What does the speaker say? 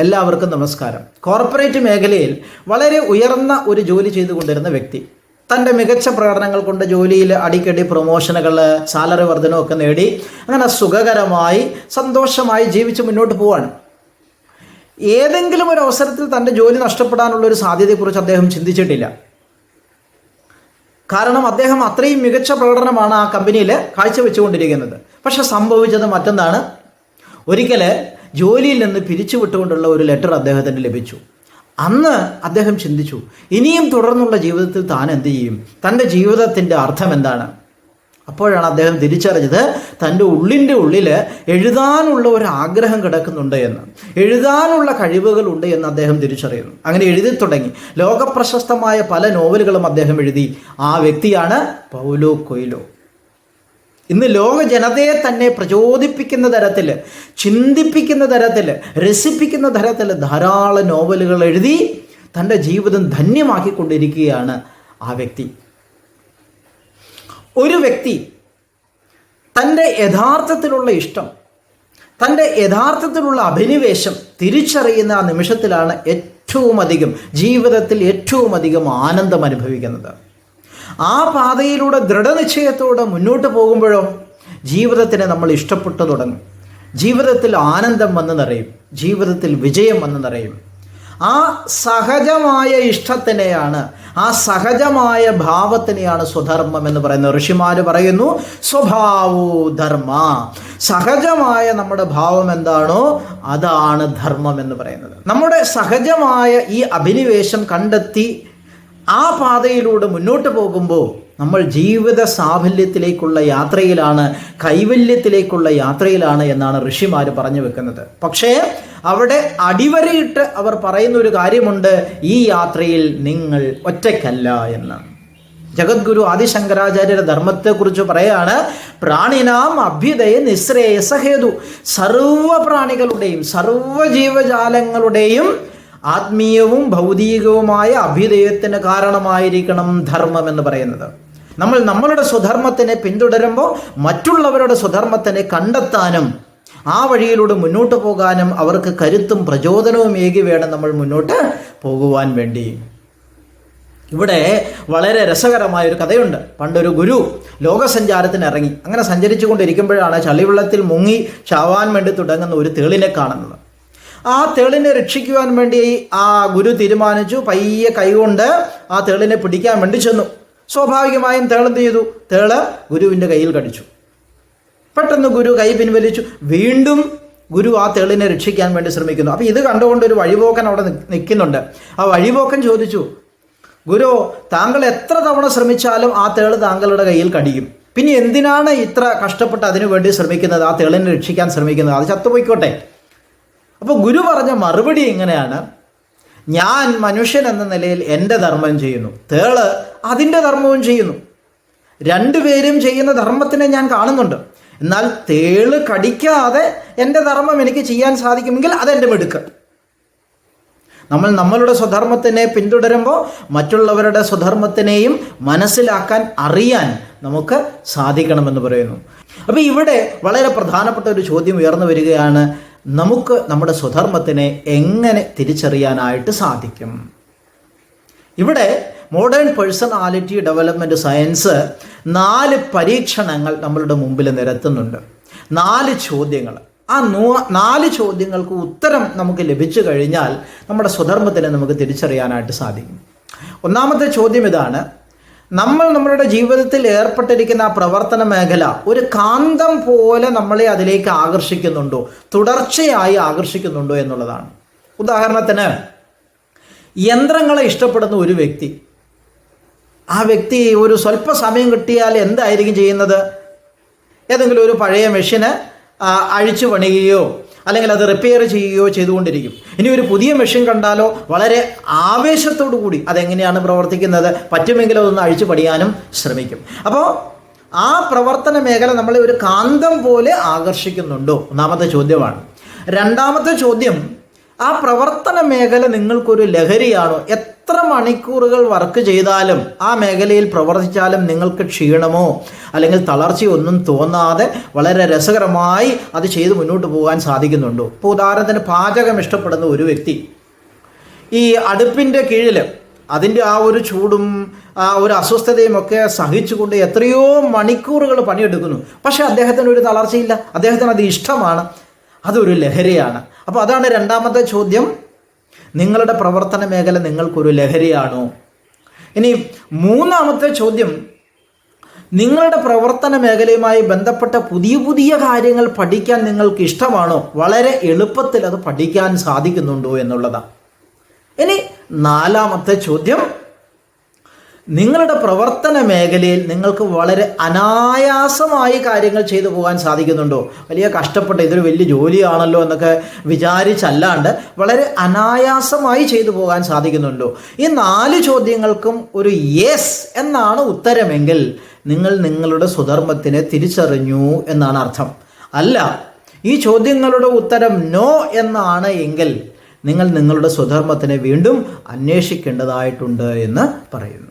എല്ലാവർക്കും നമസ്കാരം. കോർപ്പറേറ്റ് മേഖലയിൽ വളരെ ഉയർന്ന ഒരു ജോലി ചെയ്തുകൊണ്ടിരുന്ന വ്യക്തി. തന്റെ മികച്ച പ്രകടനങ്ങൾ കൊണ്ട് ജോലിയിൽ അടിക്കടി പ്രൊമോഷനുകൾ സാലറി വർധനമൊക്കെ നേടി അങ്ങനെ സുഖകരമായി സന്തോഷമായി ജീവിച്ച് മുന്നോട്ട് പോവാണ്. ഏതെങ്കിലും ഒരു അവസരത്തിൽ തന്റെ ജോലി നഷ്ടപ്പെടാനുള്ള ഒരു സാധ്യതയെക്കുറിച്ച് അദ്ദേഹം ചിന്തിച്ചിട്ടില്ല. കാരണം അദ്ദേഹം അത്രയും മികച്ച പ്രകടനമാണ് ആ കമ്പനിയിൽ കാഴ്ചവെച്ചുകൊണ്ടിരിക്കുന്നത്. പക്ഷെ സംഭവിച്ചത് മറ്റൊന്നാണ്. ഒരിക്കൽ ജോലിയിൽ നിന്ന് പിരിച്ചുവിട്ടുകൊണ്ടുള്ള ഒരു ലെറ്റർ അദ്ദേഹത്തിന് ലഭിച്ചു. അന്ന് അദ്ദേഹം ചിന്തിച്ചു ഇനിയും തുടർന്നുള്ള ജീവിതത്തിൽ താൻ എന്ത് ചെയ്യും? തന്റെ ജീവിതത്തിന്റെ അർത്ഥം എന്താണ്? അപ്പോഴാണ് അദ്ദേഹം തിരിച്ചറിഞ്ഞത് തന്റെ ഉള്ളിന്റെ ഉള്ളിൽ എഴുതാനുള്ള ഒരു ആഗ്രഹം കിടക്കുന്നുണ്ട് എന്ന്. എഴുതാനുള്ള കഴിവുകളുണ്ട് എന്ന് അദ്ദേഹം തിരിച്ചറിയുന്നു. അങ്ങനെ എഴുതി തുടങ്ങി. ലോകപ്രശസ്തമായ പല നോവലുകളും അദ്ദേഹം എഴുതി. ആ വ്യക്തിയാണ് പൗലോ കൊയ്ലോ. ഇന്ന് ലോക ജനതയെ തന്നെ പ്രചോദിപ്പിക്കുന്ന തരത്തിൽ ചിന്തിപ്പിക്കുന്ന തരത്തിൽ രസിപ്പിക്കുന്ന തരത്തിൽ ധാരാളം നോവലുകൾ എഴുതി തന്റെ ജീവിതം ധന്യമാക്കിക്കൊണ്ടിരിക്കുകയാണ് ആ വ്യക്തി. ഒരു വ്യക്തി തന്റെ യഥാർത്ഥത്തിലുള്ള ഇഷ്ടം തന്റെ യഥാർത്ഥത്തിലുള്ള അഭിനിവേശം തിരിച്ചറിയുന്ന ആ നിമിഷത്തിലാണ് ഏറ്റവും അധികം ജീവിതത്തിൽ ഏറ്റവും അധികം ആനന്ദം അനുഭവിക്കുന്നത്. ആ പാതയിലൂടെ ദൃഢനിശ്ചയത്തോടെ മുന്നോട്ട് പോകുമ്പോഴോ ജീവിതത്തിനെ നമ്മൾ ഇഷ്ടപ്പെട്ടു തുടങ്ങും. ജീവിതത്തിൽ ആനന്ദം വന്ന് നിറയും. ജീവിതത്തിൽ വിജയം വന്ന് നിറയും. ആ സഹജമായ ഇഷ്ടത്തിനെയാണ് ആ സഹജമായ ഭാവത്തിനെയാണ് സ്വധർമ്മം എന്ന് പറയുന്നത്. ഋഷിമാര് പറയുന്നു സ്വഭാവോ ധർമ്മ. സഹജമായ നമ്മുടെ ഭാവം എന്താണോ അതാണ് ധർമ്മം എന്ന് പറയുന്നത്. നമ്മുടെ സഹജമായ ഈ അഭിനിവേശം കണ്ടെത്തി ആ പാതയിലൂടെ മുന്നോട്ട് പോകുമ്പോൾ നമ്മൾ ജീവിത സാഫല്യത്തിലേക്കുള്ള യാത്രയിലാണ് കൈവല്യത്തിലേക്കുള്ള യാത്രയിലാണ് എന്നാണ് ഋഷിമാർ പറഞ്ഞു വെക്കുന്നത്. പക്ഷേ അവിടെ അടിവരയിട്ട് അവർ പറയുന്ന ഒരു കാര്യമുണ്ട് ഈ യാത്രയിൽ നിങ്ങൾ ഒറ്റയ്ക്കല്ല എന്ന് ജഗദ്ഗുരു ആദിശങ്കരാചാര്യരുടെ ധർമ്മത്തെക്കുറിച്ച് പറയാണ് പ്രാണിനാം അഭ്യുദയ നിശ്രേയസഹേതു. സർവ പ്രാണികളുടെയും സർവ ജീവജാലങ്ങളുടെയും ആത്മീയവും ഭൗതികവുമായ അഭ്യുദയത്തിന് കാരണമായിരിക്കണം ധർമ്മം എന്ന് പറയുന്നത്. നമ്മൾ നമ്മളുടെ സ്വധർമ്മത്തിനെ പിന്തുടരുമ്പോൾ മറ്റുള്ളവരുടെ സ്വധർമ്മത്തിനെ കണ്ടെത്താനും ആ വഴിയിലൂടെ മുന്നോട്ട് പോകാനും അവർക്ക് കരുത്തും പ്രചോദനവും ഏകി വേണം നമ്മൾ മുന്നോട്ട് പോകുവാൻ വേണ്ടി. ഇവിടെ വളരെ രസകരമായ ഒരു കഥയുണ്ട്. പണ്ടൊരു ഗുരു ലോകസഞ്ചാരത്തിന് ഇറങ്ങി. അങ്ങനെ സഞ്ചരിച്ചു കൊണ്ടിരിക്കുമ്പോഴാണ് ചളിവെള്ളത്തിൽ മുങ്ങി ചാവാൻ വേണ്ടി തുടങ്ങുന്ന ഒരു തേളിനെ കാണുന്നത്. ആ തേളിനെ രക്ഷിക്കുവാൻ വേണ്ടി ആ ഗുരു തീരുമാനിച്ചു. പയ്യെ കൈകൊണ്ട് ആ തേളിനെ പിടിക്കാൻ വേണ്ടി ചെന്നു. സ്വാഭാവികമായും തേളെന്ത് ചെയ്തു? തേൾ ഗുരുവിന്റെ കയ്യിൽ കടിച്ചു. പെട്ടെന്ന് ഗുരു കൈ പിൻവലിച്ചു. വീണ്ടും ഗുരു ആ തേളിനെ രക്ഷിക്കാൻ വേണ്ടി ശ്രമിക്കുന്നു. അപ്പോൾ ഇത് കണ്ടുകൊണ്ട് ഒരു വഴിപോക്കൻ അവിടെ നിൽക്കുന്നുണ്ട്. ആ വഴിപോക്കൻ ചോദിച്ചു ഗുരു താങ്കൾ എത്ര തവണ ശ്രമിച്ചാലും ആ തേൾ താങ്കളുടെ കയ്യിൽ കടിയും. പിന്നെ എന്തിനാണ് ഇത്ര കഷ്ടപ്പെട്ട് അതിനു വേണ്ടി ശ്രമിക്കുന്നത്? ആ തേളിനെ രക്ഷിക്കാൻ ശ്രമിക്കുന്നത്. അത് ചത്തുപോയിക്കോട്ടെ. അപ്പോൾ ഗുരു പറഞ്ഞ മറുപടി എങ്ങനെയാണ്? ഞാൻ മനുഷ്യൻ എന്ന നിലയിൽ എന്റെ ധർമ്മം ചെയ്യുന്നു. തേൾ അതിന്റെ ധർമ്മവും ചെയ്യുന്നു. രണ്ടുപേരും ചെയ്യുന്ന ധർമ്മത്തിനെ ഞാൻ കാണുന്നുണ്ട്. എന്നാൽ തേൾ കടിക്കാതെ എന്റെ ധർമ്മം എനിക്ക് ചെയ്യാൻ സാധിക്കുമെങ്കിൽ അതെന്റെ മിടുക്ക്. നമ്മൾ നമ്മളുടെ സ്വധർമ്മത്തിനെ പിന്തുടരുമ്പോൾ മറ്റുള്ളവരുടെ സ്വധർമ്മത്തിനെയും മനസ്സിലാക്കാൻ അറിയാൻ നമുക്ക് സാധിക്കണമെന്ന് പറയുന്നു. അപ്പോൾ ഇവിടെ വളരെ പ്രധാനപ്പെട്ട ഒരു ചോദ്യം ഉയർന്നു വരികയാണ്. നമുക്ക് നമ്മുടെ സ്വധർമ്മത്തിനെ എങ്ങനെ തിരിച്ചറിയാനായിട്ട് സാധിക്കും? ഇവിടെ മോഡേൺ പേഴ്സണാലിറ്റി ഡെവലപ്മെന്റ് സയൻസ് നാല് പരീക്ഷണങ്ങൾ നമ്മളുടെ മുമ്പിൽ നിരത്തുന്നുണ്ട്. നാല് ചോദ്യങ്ങൾ. ആ നൂ നാല് ചോദ്യങ്ങൾക്ക് ഉത്തരം നമുക്ക് ലഭിച്ചു കഴിഞ്ഞാൽ നമ്മുടെ സ്വധർമ്മത്തിനെ നമുക്ക് തിരിച്ചറിയാനായിട്ട് സാധിക്കും. ഒന്നാമത്തെ ചോദ്യം ഇതാണ് നമ്മൾ നമ്മളുടെ ജീവിതത്തിൽ ഏർപ്പെട്ടിരിക്കുന്ന ആ പ്രവർത്തന മേഖല ഒരു കാന്തം പോലെ നമ്മളെ അതിലേക്ക് ആകർഷിക്കുന്നുണ്ടോ? തുടർച്ചയായി ആകർഷിക്കുന്നുണ്ടോ എന്നുള്ളതാണ്. ഉദാഹരണത്തിന് യന്ത്രങ്ങളെ ഇഷ്ടപ്പെടുന്ന ഒരു വ്യക്തി. ആ വ്യക്തി ഒരു സ്വല്പ സമയം കിട്ടിയാൽ എന്തായിരിക്കും ചെയ്യുന്നത്? ഏതെങ്കിലും ഒരു പഴയ മെഷീന് അഴിച്ചു പണിയുകയോ അല്ലെങ്കിൽ അത് റിപ്പയർ ചെയ്യുകയോ ചെയ്തുകൊണ്ടിരിക്കും. ഇനി ഒരു പുതിയ മെഷീൻ കണ്ടാലോ വളരെ ആവേശത്തോടു കൂടി അതെങ്ങനെയാണ് പ്രവർത്തിക്കുന്നത്? പറ്റുമെങ്കിൽ അതൊന്ന് അഴിച്ചു പഠിയാനും ശ്രമിക്കും. അപ്പോൾ ആ പ്രവർത്തന മേഖല നമ്മളെ ഒരു കാന്തം പോലെ ആകർഷിക്കുന്നുണ്ടോ? ഒന്നാമത്തെ ചോദ്യമാണ്. രണ്ടാമത്തെ ചോദ്യം ആ പ്രവർത്തന മേഖല നിങ്ങൾക്കൊരു ലഹരിയാണോ? എത്ര മണിക്കൂറുകൾ വർക്ക് ചെയ്താലും ആ മേഖലയിൽ പ്രവർത്തിച്ചാലും നിങ്ങൾക്ക് ക്ഷീണമോ അല്ലെങ്കിൽ തളർച്ചയോ ഒന്നും തോന്നാതെ വളരെ രസകരമായി അത് ചെയ്ത് മുന്നോട്ട് പോകാൻ സാധിക്കുന്നുണ്ടോ? ഇപ്പോൾ ഉദാഹരണത്തിന് പാചകം ഇഷ്ടപ്പെടുന്ന ഒരു വ്യക്തി. ഈ അടുപ്പിന്റെ കീഴിൽ അതിന്റെ ആ ഒരു ചൂടും ആ ഒരു അസ്വസ്ഥതയും ഒക്കെ സഹിച്ചുകൊണ്ട് എത്രയോ മണിക്കൂറുകൾ പണിയെടുക്കുന്നു. പക്ഷേ അദ്ദേഹത്തിന് ഒരു തളർച്ചയില്ല. അദ്ദേഹത്തിന് അത് ഇഷ്ടമാണ്. അതൊരു ലഹരിയാണ്. അപ്പോൾ അതാണ് രണ്ടാമത്തെ ചോദ്യം. നിങ്ങളുടെ പ്രവർത്തന മേഖല നിങ്ങൾക്കൊരു ലഹരിയാണോ? ഇനി മൂന്നാമത്തെ ചോദ്യം. നിങ്ങളുടെ പ്രവർത്തന മേഖലയുമായി ബന്ധപ്പെട്ട പുതിയ പുതിയ കാര്യങ്ങൾ പഠിക്കാൻ നിങ്ങൾക്ക് ഇഷ്ടമാണോ? വളരെ എളുപ്പത്തിൽ അത് പഠിക്കാൻ സാധിക്കുന്നുണ്ടോ എന്നുള്ളതാണ്. ഇനി നാലാമത്തെ ചോദ്യം. നിങ്ങളുടെ പ്രവർത്തന മേഖലയിൽ നിങ്ങൾക്ക് വളരെ അനായാസമായി കാര്യങ്ങൾ ചെയ്തു പോകാൻ സാധിക്കുന്നുണ്ടോ? വലിയ കഷ്ടപ്പെട്ട ഇതൊരു വലിയ ജോലിയാണല്ലോ എന്നൊക്കെ വിചാരിച്ചല്ലാണ്ട് വളരെ അനായാസമായി ചെയ്തു പോകാൻ സാധിക്കുന്നുണ്ടോ? ഈ നാല് ചോദ്യങ്ങൾക്കും ഒരു യെസ് എന്നാണ് ഉത്തരമെങ്കിൽ നിങ്ങൾ നിങ്ങളുടെ സ്വധർമ്മത്തിനെ തിരിച്ചറിഞ്ഞു എന്നാണ് അർത്ഥം. അല്ല ഈ ചോദ്യങ്ങളുടെ ഉത്തരം നോ എന്നാണ് എങ്കിൽ നിങ്ങൾ നിങ്ങളുടെ സ്വധർമ്മത്തിനെ വീണ്ടും അന്വേഷിക്കേണ്ടതായിട്ടുണ്ട് എന്ന് പറയുന്നു.